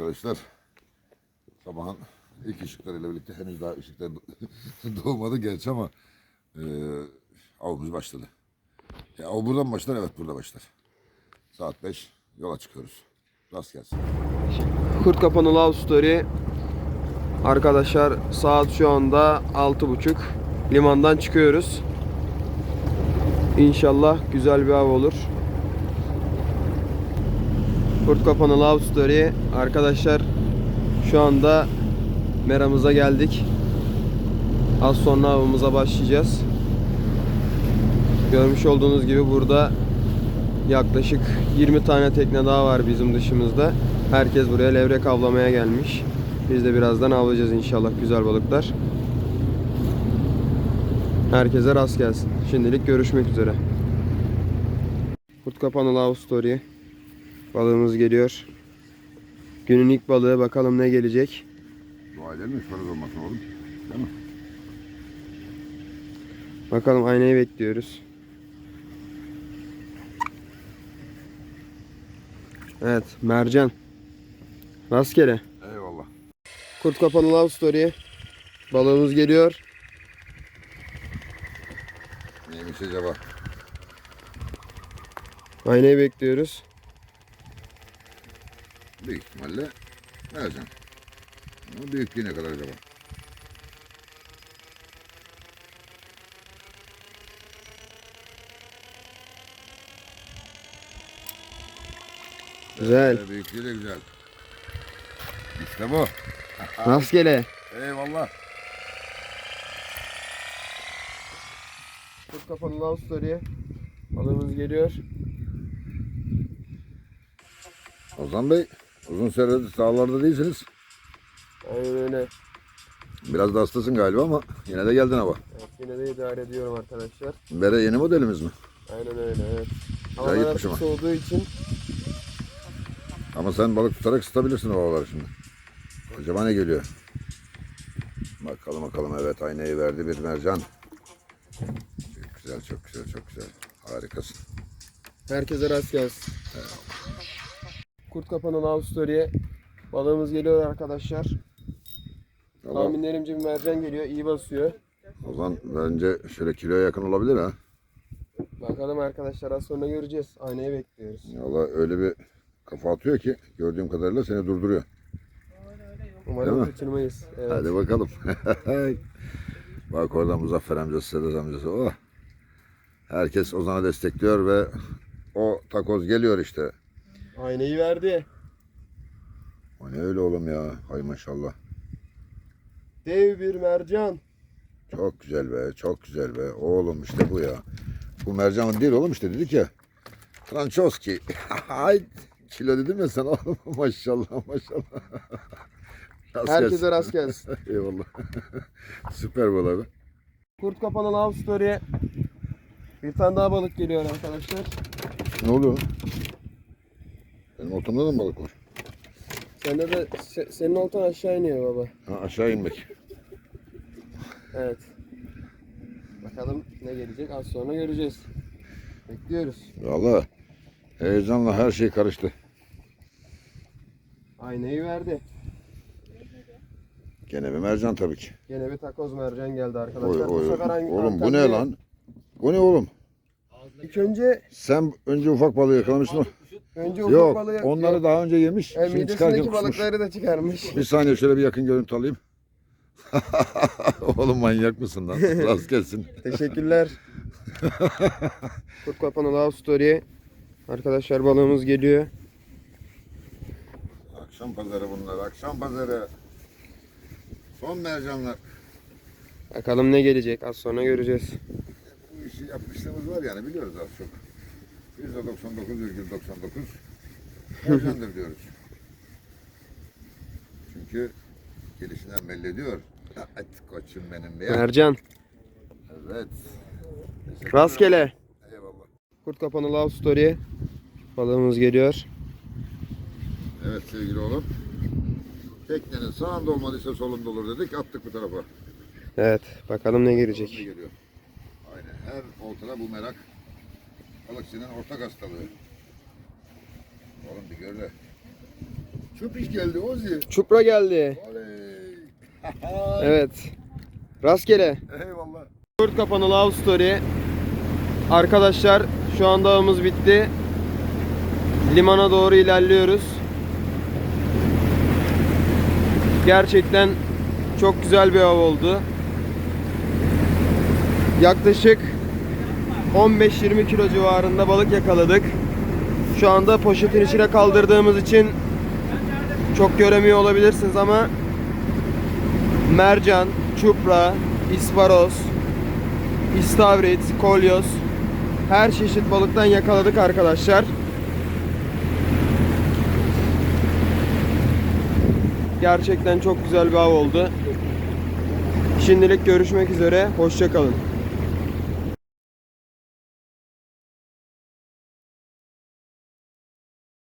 arkadaşlar. Sabahın ilk ışıklarıyla birlikte henüz daha ışıklar doğmadı gerçi ama e, avımız başladı. Ya, av buradan başlar evet burada başlar. Saat 5 yola çıkıyoruz. Rast gelsin. Kurt Kapanı Love Story. Arkadaşlar saat şu anda 6.30. Limandan çıkıyoruz. İnşallah güzel bir av olur. Kurt Kapanı Love Story. Arkadaşlar şu anda meramıza geldik. Az sonra avımıza başlayacağız. Görmüş olduğunuz gibi burada yaklaşık 20 tane tekne daha var bizim dışımızda. Herkes buraya levrek avlamaya gelmiş. Biz de birazdan avlayacağız inşallah güzel balıklar. Herkese rast gelsin. Şimdilik görüşmek üzere. Kurt kapanı Love Story. Balığımız geliyor. Günün ilk balığı bakalım ne gelecek. Dua edelim mi? Farız olmasın oğlum. Değil mi? Bakalım aynayı bekliyoruz. Evet, mercan. Rastgele. Eyvallah. Kurt kapanı love story. Balığımız geliyor. Neymiş acaba? Aynayı bekliyoruz. Büyük ihtimalle mercan. Ama büyüklüğü ne kadar acaba? Güzel. Ee, büyüklüğü de güzel. İşte bu. Rastgele. Eyvallah. Kurt kapanı love story. Balığımız geliyor. Ozan Bey, uzun süredir sahalarda değilsiniz. Aynen öyle. Biraz da hastasın galiba ama yine de geldin hava. Evet, yine de idare ediyorum arkadaşlar. Bere yeni modelimiz mi? Aynen öyle evet. Güzel Havalar gitmiş ama. soğuduğu için Ama sen balık tutarak ısıtabilirsin havaları şimdi. Acaba ne geliyor? Bakalım bakalım evet aynayı verdi bir mercan. Çok güzel çok güzel çok güzel. Harikasın. herkese rast gelsin. Kurt kapanı love story. Balığımız geliyor arkadaşlar. Valla Tahminlerimce bir mercan geliyor. iyi basıyor. o zaman bence şöyle kiloya yakın olabilir ha. Bakalım arkadaşlar az sonra göreceğiz. Aynayı bekliyoruz. Valla öyle bir kafa atıyor ki gördüğüm kadarıyla seni durduruyor. Umarım kaçırmayız. Evet. Hadi bakalım. Bak orada Muzaffer amcası, Sedat amcası. Oh. Herkes Ozan'ı destekliyor ve o takoz geliyor işte. Aynayı verdi. O ne öyle oğlum ya. Hay maşallah. Dev bir mercan. Çok güzel be. Çok güzel be. Oğlum işte bu ya. Bu mercan değil oğlum işte dedik ya. Trançoski. Ay kilo dedim ya sana oğlum. maşallah maşallah. Rast Herkese gelsin. rast gelsin. Eyvallah. Süper bu abi. Kurt kapanı love story. Bir tane daha balık geliyor arkadaşlar. Ne oluyor? Benim ortamda da mı balık var? Sende de se- senin oltan aşağı iniyor baba. Ha, aşağı inmek. Evet. Bakalım ne gelecek az sonra göreceğiz. Bekliyoruz. Valla heyecanla her şey karıştı. Aynayı verdi. Gene bir mercan tabii ki. Gene bir takoz mercan geldi Oy, arkadaşlar. oy, sefer hangi Oğlum bu ne değil. lan? Bu ne oğlum? İlk önce Sen önce ufak balığı yakalamışsın mı? Önce ufak Yok. balığı Onları daha önce yemiş. e, Şimdi çıkarken midesindeki kusmuş. balıkları da çıkarmış. Bir saniye şöyle bir yakın görüntü alayım. oğlum manyak mısın lan? Rast gelsin. Teşekkürler. Kurt kapanı love story. Arkadaşlar balığımız geliyor. Akşam pazarı bunlar. Akşam pazarı. Son mercanlar. Bakalım ne gelecek az sonra göreceğiz. Bu işi yapmışlığımız var yani biliyoruz az çok. %99,99 mercandır diyoruz. Çünkü gelişinden belli ediyor. Evet koçum benim ya. Mercan. Evet. Teşekkür Rastgele. Eyvallah. Kurt kapanı love story. Balığımız geliyor. Evet sevgili oğlum. Teknenin sağında olmadıysa solunda olur dedik. Attık bu tarafa. Evet bakalım ne Ne gelecek. geliyor? Aynen. Her oltada bu merak. Balıkçının ortak hastalığı. Oğlum bir gör de. Çok iş geldi Ozi. Çupra geldi. Oley. Evet. Rastgele. Eyvallah. Dört kapanı Love Story. Arkadaşlar şu anda avımız bitti. Limana doğru ilerliyoruz. Gerçekten çok güzel bir av oldu. Yaklaşık 15-20 kilo civarında balık yakaladık. Şu anda poşetin içine kaldırdığımız için çok göremiyor olabilirsiniz ama mercan, çupra, isparos, istavrit, kolyoz her çeşit balıktan yakaladık arkadaşlar. Gerçekten çok güzel bir av oldu. Şimdilik görüşmek üzere. Hoşçakalın.